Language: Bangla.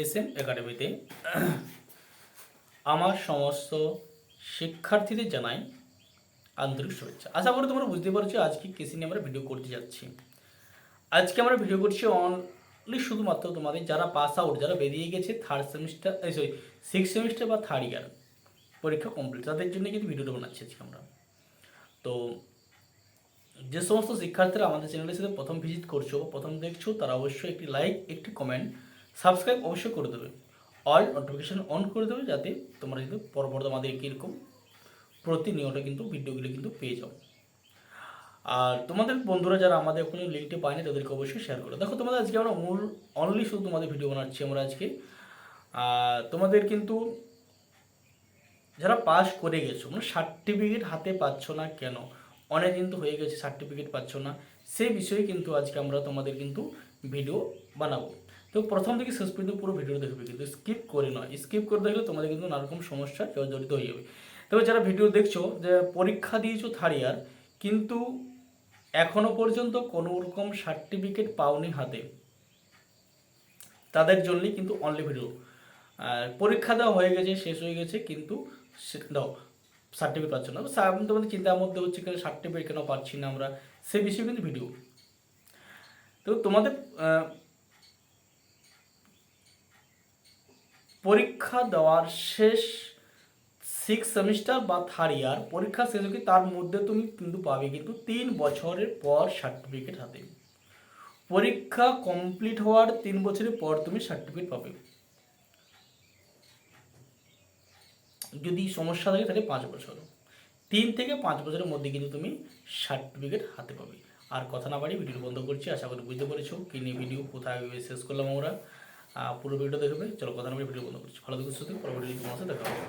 এস এম একাডেমিতে আমার সমস্ত শিক্ষার্থীদের জানাই আন্তরিক শুভেচ্ছা। আশা করি তোমরা বুঝতে পারছ, আজকে কেসি নিয়ে আমরা ভিডিও করতে যাচ্ছি। আজকে আমরা ভিডিও করছি অনলি শুধুমাত্র তোমাদের যারা পাস আউট যারা বেরিয়ে গেছে third semester sorry six semester বা থার্ড ইয়ার পরীক্ষা কমপ্লিট তাদের জন্য কিন্তু ভিডিওটা বানাচ্ছি আজকে আমরা। তো যে সমস্ত শিক্ষার্থীরা আমাদের চ্যানেলের সাথে প্রথম ভিজিট করছ প্রথম দেখছ, তারা অবশ্যই একটি লাইক একটি কমেন্ট সাবস্ক্রাইব অবশ্যই করে দেবে। অল নোটিফিকেশন অন করে দেবে যাতে তোমরা কিন্তু পরবর্তী আমাদের কীরকম প্রতিনিয়ত কিন্তু ভিডিওগুলো কিন্তু পেয়ে যাও। আর তোমাদের বন্ধুরা যারা আমাদের এখনও লিঙ্কটি পায়নি, তাদেরকে অবশ্যই শেয়ার করো। দেখো, তোমাদের আজকে আমরা মূল অনলি শুধু তোমাদের ভিডিও বানাচ্ছি আমরা আজকে। তোমাদের কিন্তু যারা পাস করে গেছো মানে সার্টিফিকেট হাতে পাচ্ছ না কেন? অনেক কিন্তু হয়ে গেছে সার্টিফিকেট পাচ্ছ না। সেই বিষয়ে কিন্তু আজকে আমরা তোমাদের কিন্তু ভিডিও বানাবো। তো প্রথম থেকে শেষ পর্যন্ত পুরো ভিডিও দেখবে, কিন্তু স্কিপ করে নয়। স্কিপ করে দেখলে তোমাদের কিন্তু নানারকম সমস্যা জড়িত হয়ে যাবে। তবে যারা ভিডিও দেখছ, যে পরীক্ষা দিয়েছ থার্ড ইয়ার কিন্তু এখনও পর্যন্ত কোনো রকম সার্টিফিকেট পাওনি হাতে, তাদের জন্যই কিন্তু অনলি ভিডিও আর পরীক্ষা দেওয়া হয়ে গেছে, শেষ হয়ে গেছে, কিন্তু দাও সার্টিফিকেট পাচ্ছ না। সা- তোমাদের চিন্তার মধ্যে হচ্ছে কেন সার্টিফিকেট কেন পাচ্ছি না আমরা, সে বিষয়ে কিন্তু ভিডিও তো তোমাদের পরীক্ষা দেওয়ার শেষ সিক্স সেমিস্টার বা থার্ড ইয়ার পরীক্ষা শেষ হয়ে তার মধ্যে তুমি কিন্তু পাবে কিন্তু তিন বছরের পর সার্টিফিকেট হাতে। পরীক্ষা কমপ্লিট হওয়ার তিন বছরের পর তুমি সার্টিফিকেট পাবে। যদি সমস্যা থাকে তাহলে পাঁচ বছর। তিন থেকে পাঁচ বছরের মধ্যে কিন্তু তুমি সার্টিফিকেট হাতে পাবে। আর কথা না বাড়ি ভিডিও বন্ধ করছি। আশা করি বুঝতে পেরেছ। কি নিয়ে ভিডিও কোথায় শেষ করলাম আমরা। পুরো ভিডিও দেখবে। চলো কথা আমি ভিডিও বন্ধ করছি। ভালো দেখুন সুস্থ পরবর্তী তোমার দেখা হবে।